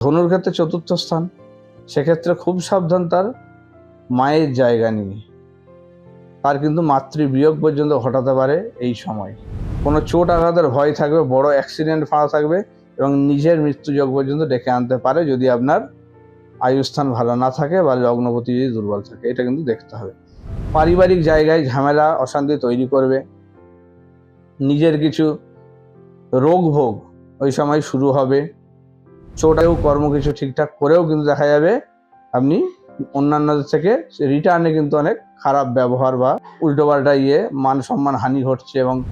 ধনুর ক্ষেত্রে চতুর্থ স্থান, সেক্ষেত্রে খুব সাবধান তার মায়ের জায়গা নিয়ে। তার কিন্তু মাতৃবিয়োগ পর্যন্ত ঘটাতে পারে এই সময়। কোনো চোট আঘাতের ভয় থাকবে, বড় অ্যাক্সিডেন্ট ফাঁড়া থাকবে এবং নিজের মৃত্যুযোগ পর্যন্ত ডেকে আনতে পারে যদি আপনার আয়ুস্থান ভালো না থাকে বা লগ্নপতি যদি দুর্বল থাকে। এটা কিন্তু দেখতে হবে। পারিবারিক জায়গায় ঝামেলা, অশান্তি তৈরি করবে। নিজের কিছু রোগ ভোগ ওই সময় শুরু হবে। চোটেও কর্ম কিছু ঠিকঠাক করেও কিন্তু দেখা যাবে আপনি অন্যান্যদের থেকে রিটার্নে কিন্তু অনেক খারাপ ব্যবহার বা উল্টোপাল্টা ইয়ে মান সম্মান হানি ঘটছে এবং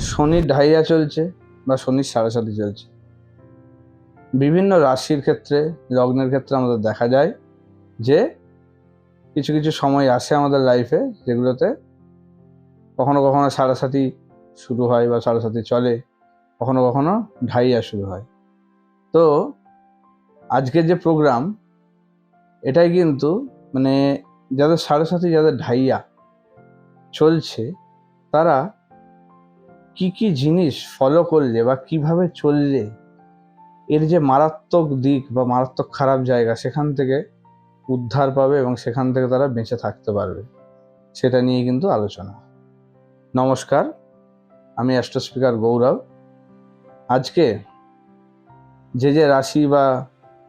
শনির ঢাইয়া চলছে বা শনির সাড়ে চলছে। বিভিন্ন রাশির ক্ষেত্রে, লগ্নের ক্ষেত্রে আমাদের দেখা যায় যে কিছু কিছু সময় আসে আমাদের লাইফে যেগুলোতে কখনো কখনো সাড়ে শুরু হয় বা সাড়ে চলে। কখনো কখনো ঢাইয়া শুরু হয়। তো আজকের যে প্রোগ্রাম এটাই কিন্তু মানে যাদের সাড়ে সাথী যাদের ঢাইয়া চলছে, তারা কি কি জিনিস ফলো করলে বা কীভাবে চললে এর যে মারাত্মক দিক বা মারাত্মক খারাপ জায়গা সেখান থেকে উদ্ধার পাবে এবং সেখান থেকে তারা বেঁচে থাকতে পারবে, সেটা নিয়ে কিন্তু আলোচনা। নমস্কার, আমি অ্যাস্ট্রো স্পিকার গৌরব। আজকে যে যে রাশি বা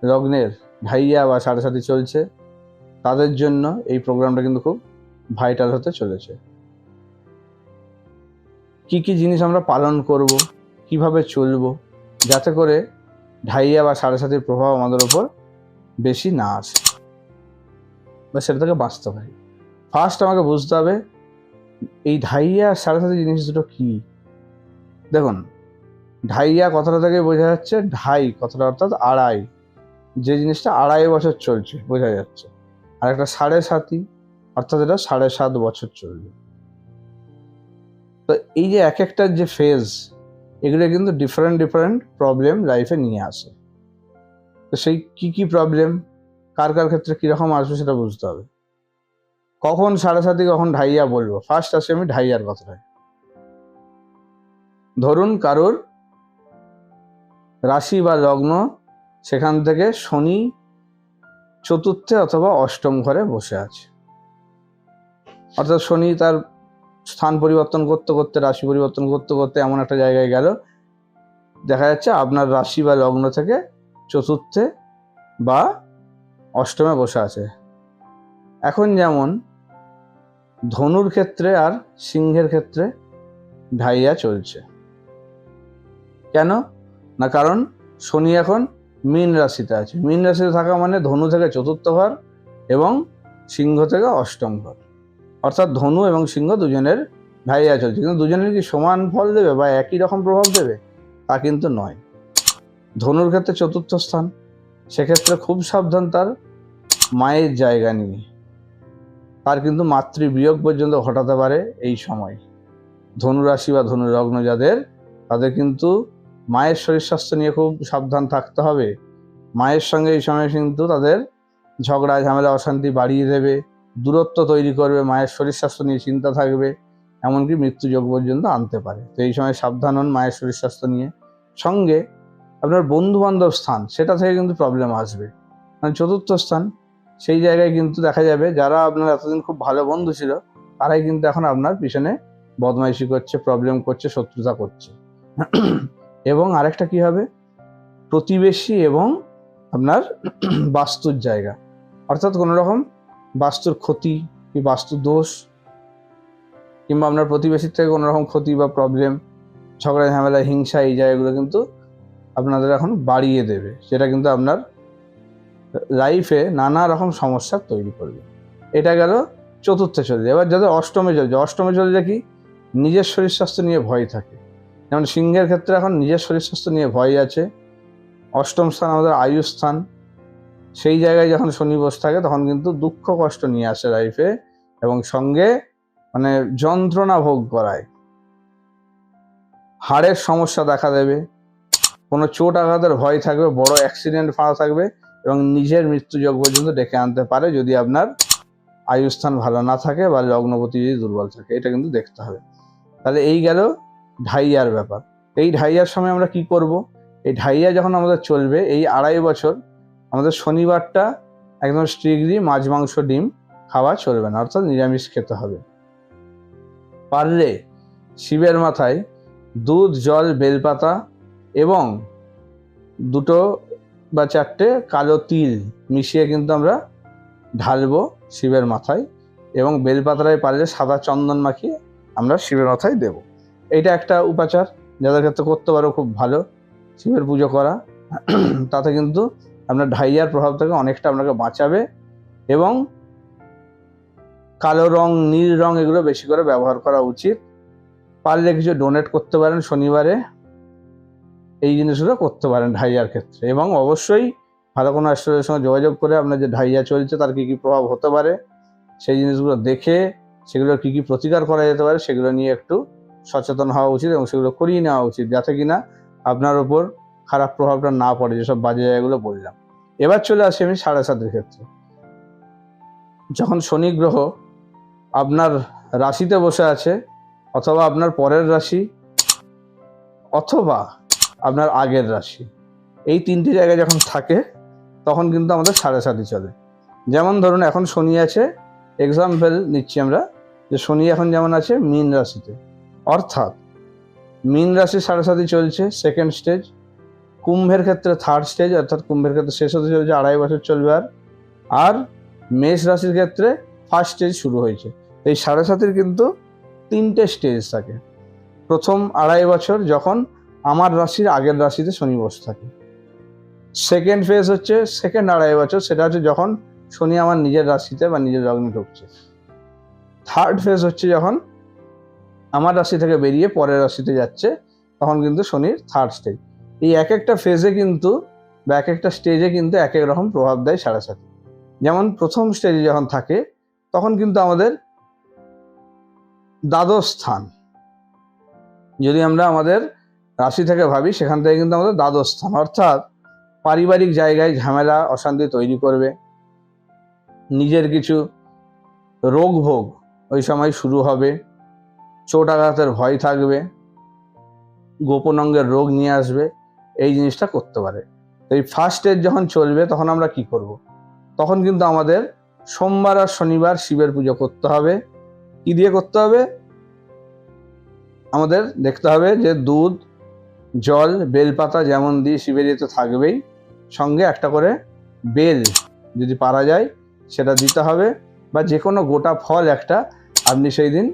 লগ্নের ভাইয়া বা সাড়ে সাথে চলছে, তাদের জন্য এই প্রোগ্রামটা কিন্তু খুব ভাইটাল হতে চলেছে। কি কি জিনিস আমরা পালন করব, কীভাবে চলব, যাতে করে ঢাইয়া বা সাড়ে সাতির প্রভাব আমাদের ওপর বেশি না আসে? বা সেটা থেকে বাঁচতে পারি ফার্স্ট আমাকে বুঝতে হবে, এই ঢাইয়া সাড়ে সাথে জিনিস দুটো কী? দেখুন ঢাইয়া কথাটা থেকে বোঝা যাচ্ছে, ঢাই কথাটা অর্থাৎ আড়াই। যে জিনিসটা আড়াই বছর চলছে, বোঝা যাচ্ছে। আর একটা সাড়ে সাতই, অর্থাৎ এটা সাড়ে সাত বছর চলবে। তো এই যে এক একটা যে ফেজ এগুলো কিন্তু ডিফারেন্ট ডিফারেন্ট প্রবলেম লাইফে নিয়ে আসে। তো সেই কি কি প্রবলেম কার কার ক্ষেত্রে কীরকম আসবে সেটা বুঝতে হবে। কখন সাড়ে সাতই, কখন ঢাইয়া বলব? ফার্স্ট আসে আমি ঢাইয়ার কথাটায়। ধরুন কারোর রাশি বা লগ্ন, সেখান থেকে শনি চতুর্থে অথবা অষ্টম ঘরে বসে আছে। অর্থাৎ শনি তার স্থান পরিবর্তন করতে করতে, রাশি পরিবর্তন করতে করতে এমন একটা জায়গায় গেল। দেখা যাচ্ছে আপনার রাশি বা লগ্ন থেকে চতুর্থে বা অষ্টমে বসে আছে। এখন যেমন ধনুর ক্ষেত্রে আর সিংহের ক্ষেত্রে ঢাইয়া চলছে। কেন? না, কারণ শনি এখন মীন রাশিতে আছে। মীন রাশিতে থাকা মানে ধনু থেকে চতুর্থ ঘর এবং সিংহ থেকে অষ্টম ঘর। অর্থাৎ ধনু এবং সিংহ দুজনের ঢাইয়া চলছে। কিন্তু দুজনের কি সমান ফল দেবে বা একই রকম প্রভাব দেবে? তা কিন্তু নয়। ধনুর ক্ষেত্রে চতুর্থ স্থান। সেক্ষেত্রে খুব সাবধান তার মায়ের জায়গা নিয়ে। তার কিন্তু মাতৃবিয়োগ পর্যন্ত ঘটাতে পারে এই সময়। ধনুরাশি বা ধনু লগ্ন যাদের, তাদের কিন্তু মায়ের শরীর স্বাস্থ্য নিয়ে খুব সাবধান থাকতে হবে। মায়ের সঙ্গে এই সময় কিন্তু তাদের ঝগড়া, ঝামেলা, অশান্তি বাড়িয়ে দেবে। দূরত্ব তৈরি করবে, মায়ের শরীর স্বাস্থ্য নিয়ে চিন্তা থাকবে, এমনকি মৃত্যুযোগ পর্যন্ত আনতে পারে। তো এই সময় সাবধান হন মায়ের শরীর স্বাস্থ্য নিয়ে। সঙ্গে আপনার বন্ধু বান্ধব স্থান, সেটা থেকে কিন্তু প্রবলেম আসবে। মানে চতুর্থ স্থান, সেই জায়গায় কিন্তু দেখা যাবে যারা আপনার এতদিন খুব ভালো বন্ধু ছিল, তারাই কিন্তু এখন আপনার পিছনে বদমাইশি করছে প্রবলেম করছে, শত্রুতা করছে। এবং আরেকটা কি হবে? প্রতিবেশী এবং আপনার বাস্তুর জায়গা। অর্থাৎ কোনো রকম বাস্তুর ক্ষতি কি বাস্তু দোষ, কিংবা আপনার প্রতিবেশীর থেকে কোনো রকম ক্ষতি বা প্রবলেম ঝগড়া, ঝামেলা, হিংসা, এই জায়গাগুলো কিন্তু আপনাদের এখন বাড়িয়ে দেবে। যেটা কিন্তু আপনার লাইফে নানা রকম সমস্যা তৈরি করবে। এটা গেল চতুর্থে চলে যায় এবার যাদের অষ্টমে চলছে অষ্টমে চলে যায় কি? নিজের শরীর স্বাস্থ্য নিয়ে ভয় থাকে। যেমন সিংহের ক্ষেত্রে এখন নিজের শরীর স্বাস্থ্য নিয়ে ভয় আছে। অষ্টম স্থান আমাদের আয়ু স্থান। সেই জায়গায় যখন শনি বসে থাকে, তখন কিন্তু দুঃখ কষ্ট নিয়ে আসে লাইফে এবং সঙ্গে মানে যন্ত্রণা ভোগ করায়। হাড়ের সমস্যা দেখা দেবে। কোনো চোট আঘাতের ভয় থাকবে, বড় অ্যাক্সিডেন্ট ফাঁড়া থাকবে এবং নিজের মৃত্যুযোগ পর্যন্ত ডেকে আনতে পারে যদি আপনার আয়ুস্থান ভালো না থাকে বা লগ্নপতি যদি দুর্বল থাকে। এটা কিন্তু দেখতে হবে। তাহলে এই গেল ঢাইয়ার ব্যাপার। এই ঢাইয়ার সময় আমরা কি করব? এই ঢাইয়া যখন আমাদের চলবে, এই আড়াই বছর আমাদের শনিবারটা একদম স্ট্রিক্টলি মাছ, মাংস, ডিম খাওয়া চলবে না, অর্থাৎ নিরামিষ খেতে হবে। পারলে শিবের মাথায় দুধ, জল, বেলপাতা এবং দুটো বা চারটে কালো তিল মিশিয়ে কিন্তু আমরা ঢালবো শিবের মাথায় এবং বেলপাতায় পারলে সাদা চন্দন মাখিয়ে আমরা শিবের মাথায় দেব। এইটা একটা উপাচার, যাদের ক্ষেত্রে করতে পারো খুব ভালো, শিবের পুজো করা। তাতে কিন্তু আপনার ঢাইয়ার প্রভাব থেকে অনেকটা আপনাকে বাঁচাবে এবং কালো রং, নীল রং এগুলো বেশি করে ব্যবহার করা উচিত। পারলে কিছু ডোনেট করতে পারেন শনিবারে, এই জিনিসগুলো করতে পারেন ঢাইয়ার ক্ষেত্রে। এবং অবশ্যই ভালো কোনো অ্যাস্ট্রোলজির সঙ্গে যোগাযোগ করে আপনার যে ঢাইয়া চলছে তার কী কী প্রভাব হতে পারে, সেই জিনিসগুলো দেখে সেগুলোর কী কী প্রতিকার করা যেতে পারে সেগুলো নিয়ে একটু সচেতন হওয়া উচিত এবং সেগুলো করিয়ে নেওয়া উচিত যাতে কিনা আপনার ওপর খারাপ প্রভাবটা না পড়ে, যেসব বাজে জায়গাগুলো বললাম। এবার চলে আসি আমি সাড়ে সাতের ক্ষেত্রে। যখন শনি গ্রহ আপনার রাশিতে বসে আছে অথবা আপনার পরের রাশি অথবা আপনার আগের রাশি, এই তিনটি জায়গায় যখন থাকে, তখন কিন্তু আমাদের সাড়ে সাতই চলে। যেমন ধরুন এখন শনি আছে এক্সাম্পল নিচ্ছি আমরা যে শনি এখন যেমন আছে, মীন রাশিতে। অর্থাৎ মীন রাশি সাড়ে সাতই চলছে সেকেন্ড স্টেজ কুম্ভের ক্ষেত্রে থার্ড স্টেজ অর্থাৎ কুম্ভের ক্ষেত্রে শেষ হতে চলছে, আড়াই বছর চলবে আর। আর মেষ রাশির ক্ষেত্রে ফার্স্ট স্টেজ শুরু হয়েছে। এই সাড়ে সাতের কিন্তু তিনটে স্টেজ থাকে। প্রথম আড়াই বছর যখন আমার রাশির আগের রাশিতে শনি বসে থাকে। সেকেন্ড ফেজ হচ্ছে সেকেন্ড আড়াই বছর, সেটা হচ্ছে যখন শনি আমার নিজের রাশিতে বা নিজের লগ্নে ঢুকছে। থার্ড ফেজ হচ্ছে যখন আমার রাশি থেকে বেরিয়ে পরের রাশিতে যাচ্ছে, তখন কিন্তু শনির থার্ড স্টেজ এই এক একটা ফেজে কিন্তু বা এক একটা স্টেজে কিন্তু এক এক রকম প্রভাব দেয় সাড়ে সাথে যেমন প্রথম স্টেজে যখন থাকে, তখন কিন্তু আমাদের দ্বাদশ স্থান। যদি আমরা আমাদের রাশি থেকে ভাবি, সেখান থেকে কিন্তু আমাদের দ্বাদশ স্থান। অর্থাৎ পারিবারিক জায়গায় ঝামেলা, অশান্তি তৈরি করবে। নিজের কিছু রোগ ভোগ ওই সময় শুরু হবে। চোট আঘাতের ভয় থাকবে গোপন অঙ্গের রোগ নিয়ে আসবে, এই জিনিসটা করতে পারে। এই ফার্স্ট স্টেজ যখন চলবে, তখন আমরা কি করব। তখন কিন্তু আমাদের সোমবার আর শনিবার শিবের পুজো করতে হবে। কি দিয়ে করতে হবে? আমাদের দেখতে হবে যে দুধ, জল, বেলপাতা যেমন দিয়ে শিবের ইয়েতে থাকবেই, সঙ্গে একটা করে বেল যদি পারা যায়, সেটা দিতে হবে বা যে কোনো গোটা ফল একটা আপনি সেই দিন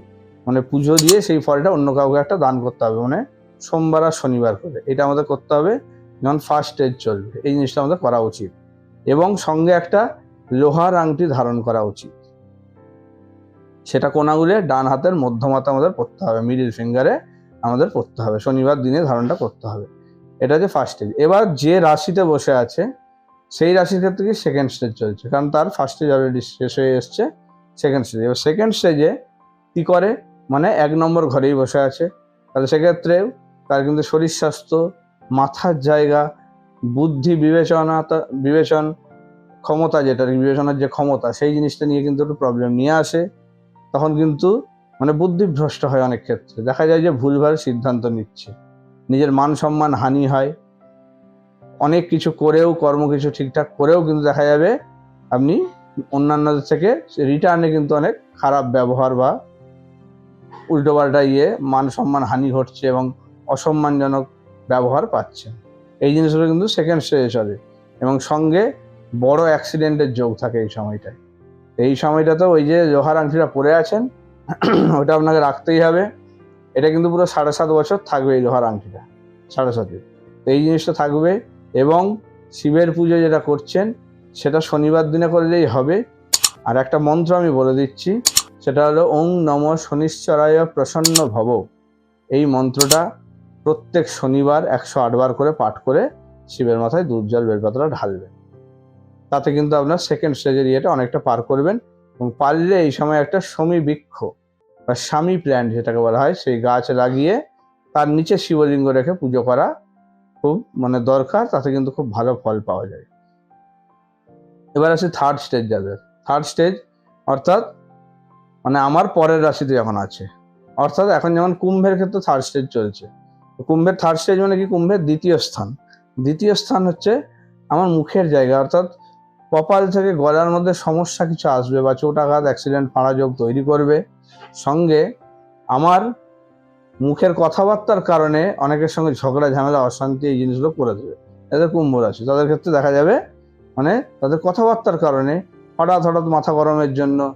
মানে পুজো দিয়ে সেই ফলটা অন্য কাউকে একটা দান করতে হবে। মানে সোমবার আর শনিবার করে। এটা আমাদের করতে হবে। যখন ফার্স্ট স্টেজ চলবে। এই জিনিসটা আমাদের করা উচিত। এবং সঙ্গে একটা লোহার আংটি ধারণ করা উচিত। সেটা কোনাগুলে ডান হাতের মধ্যমাতে আমাদের পড়তে হবে। মিডিল ফিঙ্গারে আমাদের পড়তে হবে। শনিবার দিনে ধারণটা করতে হবে। এটা হচ্ছে ফার্স্ট স্টেজ এবার যে রাশিতে বসে আছে, সেই রাশির ক্ষেত্রে কি সেকেন্ড স্টেজ চলছে? কারণ তার ফার্স্ট স্টেজ অলরেডি শেষ হয়ে এসছে সেকেন্ড স্টেজ এবার সেকেন্ড স্টেজে কী করে? মানে এক নম্বর ঘরেই বসে আছে। তাহলে সেক্ষেত্রে তার কিন্তু শরীর স্বাস্থ্য, মাথার জায়গা, বুদ্ধি বিবেচনা বিবেচন ক্ষমতা যেটা, বিবেচনার যে ক্ষমতা, সেই জিনিসটা নিয়ে কিন্তু একটু প্রবলেম নিয়ে আসে। তখন কিন্তু মানে বুদ্ধিভ্রষ্ট হয় অনেক ক্ষেত্রে। দেখা যায় যে ভুলভাল সিদ্ধান্ত নিচ্ছে। নিজের মান সম্মান হানি হয়। অনেক কিছু করেও, কর্ম কিছু ঠিকঠাক করেও কিন্তু দেখা যাবে আপনি অন্যান্যদের থেকে রিটার্নে কিন্তু অনেক খারাপ ব্যবহার বা উল্টোপাল্টা ইয়ে মান সম্মান হানি ঘটছে এবং অসম্মানজনক ব্যবহার পাচ্ছে। এই জিনিসগুলো কিন্তু সেকেন্ড স্টেজে চলে এবং সঙ্গে বড় অ্যাক্সিডেন্টের যোগ থাকে এই সময়টায়। এই সময়টাতে ওই যে লোহার আংটিটা পরে আছেন, ওটা আপনাকে রাখতেই হবে। এটা কিন্তু পুরো সাড়ে সাত বছর থাকবে এই লোহার আংটিটা, সাড়ে সাতে তো এই জিনিসটা থাকবে এবং শিবের পুজো যেটা করছেন, সেটা শনিবার দিনে করলেই হবে। আর একটা মন্ত্র আমি বলে দিচ্ছি সেটা হলো, ওং নম শনিশ্চরায় প্রসন্ন ভব। এই মন্ত্রটা প্রত্যেক শনিবার একশো আটবার করে পাঠ করে শিবের মাথায় দুধ জল বেলপাতাটা ঢালবেন তাতে কিন্তু আপনার সেকেন্ড স্টেজের ইয়েটা অনেকটা পার করবেন এবং পারলে এই সময় একটা সমী বৃক্ষ বা স্বামী প্ল্যান্ট যেটাকে বলা হয়, সেই গাছ লাগিয়ে তার নিচে শিবলিঙ্গ রেখে পুজো করা খুব মানে দরকার, তাতে কিন্তু খুব ভালো ফল পাওয়া যায়। এবার আছে থার্ড স্টেজ যাদের। থার্ড স্টেজ অর্থাৎ মানে আমার পরের রাশিতে যখন আছে। অর্থাৎ এখন যেমন কুম্ভের ক্ষেত্রে থার্ড স্টেজ চলছে। কুম্ভের থার্ড স্টেজ মানে কি? কুম্ভের দ্বিতীয় স্থান। দ্বিতীয় স্থান হচ্ছে আমার মুখের জায়গা। অর্থাৎ কপাল থেকে গলার মধ্যে সমস্যা কিছু আসবে বা চোট আঘাত অ্যাক্সিডেন্ট ফাঁড়া যোগ তৈরি করবে। সঙ্গে আমার মুখের কথাবার্তার কারণে অনেকের সঙ্গে ঝগড়া, ঝামেলা, অশান্তি এই জিনিসগুলো করে দেবে। এদের কুম্ভ রাশি। তাদের ক্ষেত্রে দেখা যাবে মানে তাদের কথাবার্তার কারণে হঠাৎ হঠাৎ মাথা গরমের জন্য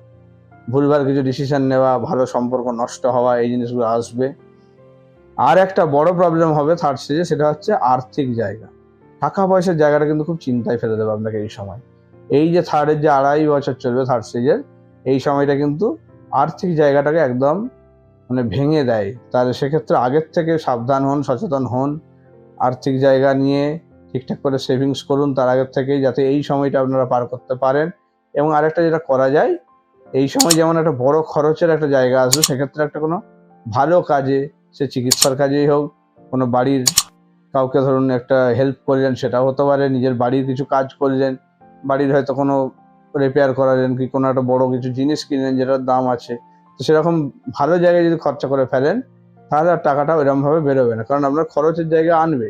ভুলভাল কিছু ডিসিশন নেওয়া, ভালো সম্পর্ক নষ্ট হওয়া, এই জিনিসগুলো আসবে। আর একটা বড় প্রবলেম হবে থার্ড স্টেজে সেটা হচ্ছে আর্থিক জায়গা। টাকা পয়সার জায়গাটা কিন্তু খুব চিন্তায় ফেলে দেবে আপনাকে এই সময়। এই যে থার্ডের যে আড়াই বছর চলবে থার্ড স্টেজের এই সময়টা কিন্তু আর্থিক জায়গাটাকে একদম মানে ভেঙে দেয়। তাহলে সেক্ষেত্রে আগের থেকে সাবধান হন, সচেতন হন। আর্থিক জায়গা নিয়ে ঠিকঠাক করে সেভিংস করুন তার আগের থেকেই, যাতে এই সময়টা আপনারা পার করতে পারেন। এবং আরেকটা যেটা করা যায় এই সময় যেমন একটা বড় খরচের একটা জায়গা আসবে, সেক্ষেত্রে একটা কোনো ভালো কাজে, সে চিকিৎসার কাজেই হোক, কোনো বাড়ির কাউকে ধরুন একটা হেল্প করলেন, সেটাও হতে পারে, নিজের বাড়ির কিছু কাজ করলেন, বাড়ির হয়তো কোনো রিপেয়ার করালেন কি, কোনো একটা বড় কিছু জিনিস কিনলেন যেটার দাম আছে, তো সেরকম ভালো জায়গায় যদি খরচা করে ফেলেন, তাহলে আর টাকাটা ওইরকমভাবে বেরোবে না। কারণ আপনার খরচের জায়গা আনবে,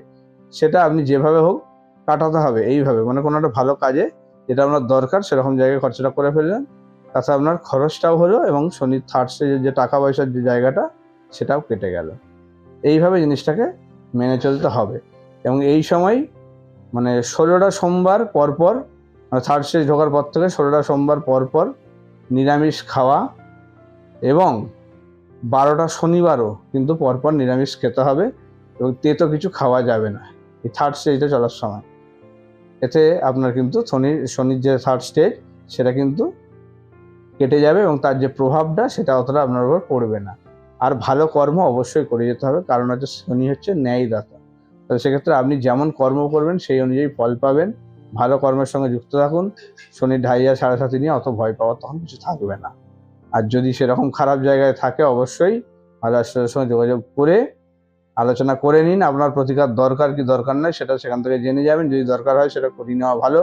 সেটা আপনি যেভাবে হোক কাটাতে হবে, এইভাবে। মানে কোনো একটা ভালো কাজে যেটা আপনার দরকার, সেরকম জায়গায় খরচাটা করে ফেললেন তাতে আপনার খরচটাও হলো এবং শনির থার্ড স্টেজের যে টাকা পয়সার যে জায়গাটা, সেটাও কেটে গেল। এইভাবে জিনিসটাকে মেনে চলতে হবে। এবং এই সময় মানে ষোলোটা সোমবার পরপর থার্ড স্টেজ ঢোকার পর থেকে ষোলোটা সোমবার পরপর নিরামিষ খাওয়া এবং বারোটা শনিবারও কিন্তু পরপর নিরামিষ খেতে হবে এবং তেতো কিছু খাওয়া যাবে না এই থার্ড স্টেজটা চলার সময়। এতে আপনার কিন্তু শনি, শনির যে থার্ড স্টেজ সেটা কিন্তু কেটে যাবে এবং তার যে প্রভাবটা সেটা অতটা আপনার উপর পড়বে না। আর ভালো কর্ম অবশ্যই করে যেতে হবে, কারণ হচ্ছে শনি হচ্ছে ন্যায়দাতা। তাহলে সেক্ষেত্রে আপনি যেমন কর্ম করবেন, সেই অনুযায়ী ফল পাবেন। ভালো কর্মের সঙ্গে যুক্ত থাকুন। শনির ঢাইয়া সাড়ে সাথে নিয়ে অত ভয় পাওয়ার তখন কিছু থাকবে না। আর যদি সেরকম খারাপ জায়গায় থাকে অবশ্যই আলাস্টের সঙ্গে যোগাযোগ করে আলোচনা করে নিন। আপনার প্রতিকার দরকার কি দরকার নয়, সেটা সেখান থেকে জেনে যাবেন। যদি দরকার হয় সেটা করিয়ে নেওয়া ভালো।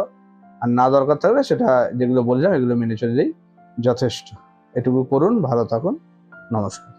আর না দরকার থাকলে সেটা যেগুলো বললাম, এগুলো মেনে চললেই যথেষ্ট। এটুকু করুন ভালো থাকুন নমস্কার।